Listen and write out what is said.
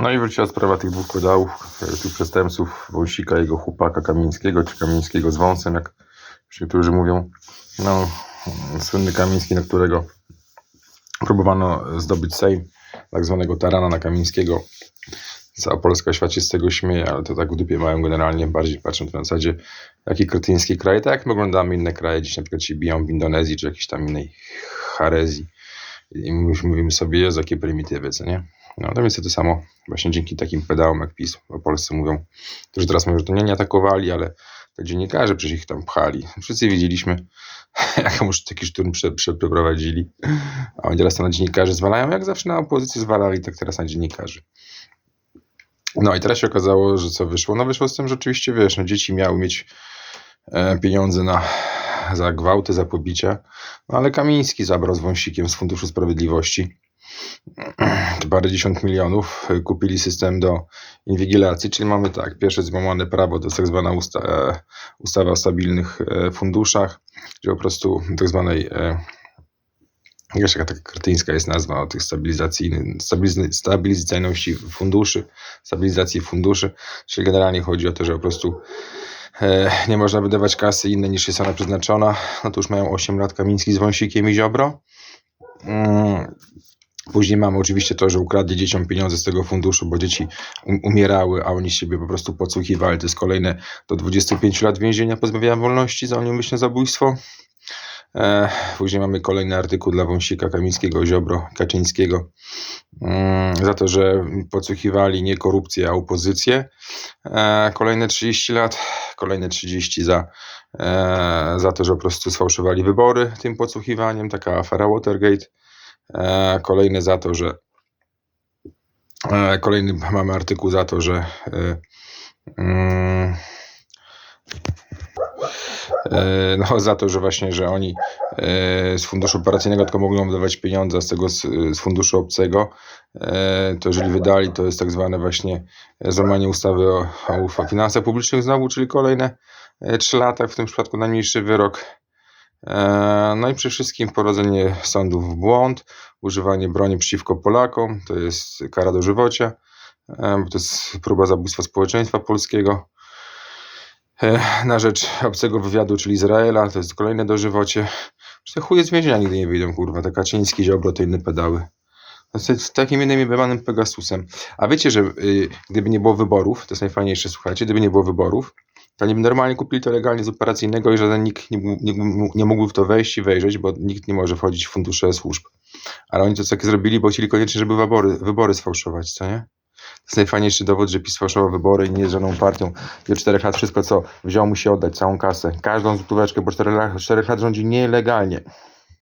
No i wróciła sprawa tych dwóch pedałów, e, tych przestępców, Wąsika, jego chłopaka Kamińskiego, czy Kamińskiego z wąsem, jak już niektórzy mówią. No, słynny Kamiński, na którego próbowano zdobyć Sejm, tak zwanego tarana na Kamińskiego. Cała polska świat się z tego śmieje, ale to tak w dupie mają generalnie, bardziej patrzą to na zasadzie, jaki kretyński kraj, tak jak my oglądamy inne kraje, gdzieś na przykład się biją w Indonezji, czy jakiejś tam innej Harezji. I mówimy sobie, jest jakie prymitywy, co nie? No to więc to samo właśnie dzięki takim pedałom jak PiS o mówią, którzy teraz mówią, że to nie, nie atakowali, ale to dziennikarze przecież ich tam pchali. Wszyscy widzieliśmy, jak już taki szturm prze, przeprowadzili, a oni teraz to na dziennikarzy zwalają, jak zawsze na opozycję zwalali, tak teraz na dziennikarzy. No i teraz się okazało, że co wyszło? No wyszło z tym, że oczywiście, wiesz, no dzieci miały mieć e, pieniądze na, za gwałty, za pobicia, no ale Kamiński zabrał z wąsikiem z Funduszu Sprawiedliwości parędziesiąt milionów, y, kupili system do inwigilacji, czyli mamy tak, pierwsze złamane prawo to jest tak zwana usta e, ustawa o stabilnych e, funduszach, gdzie po prostu tak zwanej e, jakaś taka kretyńska jest nazwa o tych stabilizacyjnych, stabiliz- stabilizacyjności funduszy, stabilizacji funduszy, czyli generalnie chodzi o to, że po prostu e, nie można wydawać kasy innej niż jest ona przeznaczona, no to już mają 8 lat Kamiński z Wąsikiem i Ziobro. Później mamy oczywiście to, że ukradli dzieciom pieniądze z tego funduszu, bo dzieci um- umierały, a oni siebie po prostu podsłuchiwali. To jest kolejne do 25 lat więzienia pozbawienia wolności za nieumyślne zabójstwo. E, później mamy kolejny artykuł dla Wąsika, Kamińskiego, Ziobro, Kaczyńskiego mm, za to, że podsłuchiwali nie korupcję, a opozycję. E, kolejne 30 lat, kolejne 30 za, e, za to, że po prostu sfałszowali wybory tym podsłuchiwaniem, taka afera Watergate. E, kolejny za to, że e, kolejny mamy artykuł za to, że e, mm, no za to, że właśnie, że oni z funduszu operacyjnego tylko mogą dawać pieniądze, z tego z, z funduszu obcego, to jeżeli wydali, to jest tak zwane właśnie złamanie ustawy o, o finansach publicznych znowu, czyli kolejne e, 3 lata, w tym przypadku najmniejszy wyrok. E, No i przede wszystkim wprowadzenie sądów w błąd, używanie broni przeciwko Polakom, to jest kara dożywocia, e, bo to jest próba zabójstwa społeczeństwa polskiego e, na rzecz obcego wywiadu, czyli Izraela, to jest kolejne dożywocie. Te chuje z więzienia nigdy nie wyjdą, kurwa, te Kaczyński, Ziobro, te inne pedały. No to jest takim innym jebanym Pegasusem. A wiecie, że y, gdyby nie było wyborów, to jest najfajniejsze, słuchajcie, gdyby nie było wyborów, by normalnie kupili to legalnie z operacyjnego i żaden nikt nie, nie, nie mógł w to wejść i wejrzeć, bo nikt nie może wchodzić w fundusze służb. Ale oni to takie zrobili, bo chcieli koniecznie, żeby wybory, wybory sfałszować, co nie? To jest najfajniejszy dowód, że PiS sfałszował wybory i nie jest żadną partią. Od 4 lat wszystko, co wziął, musi oddać, całą kasę. Każdą złotóweczkę, bo 4 lat, 4 lat rządzi nielegalnie.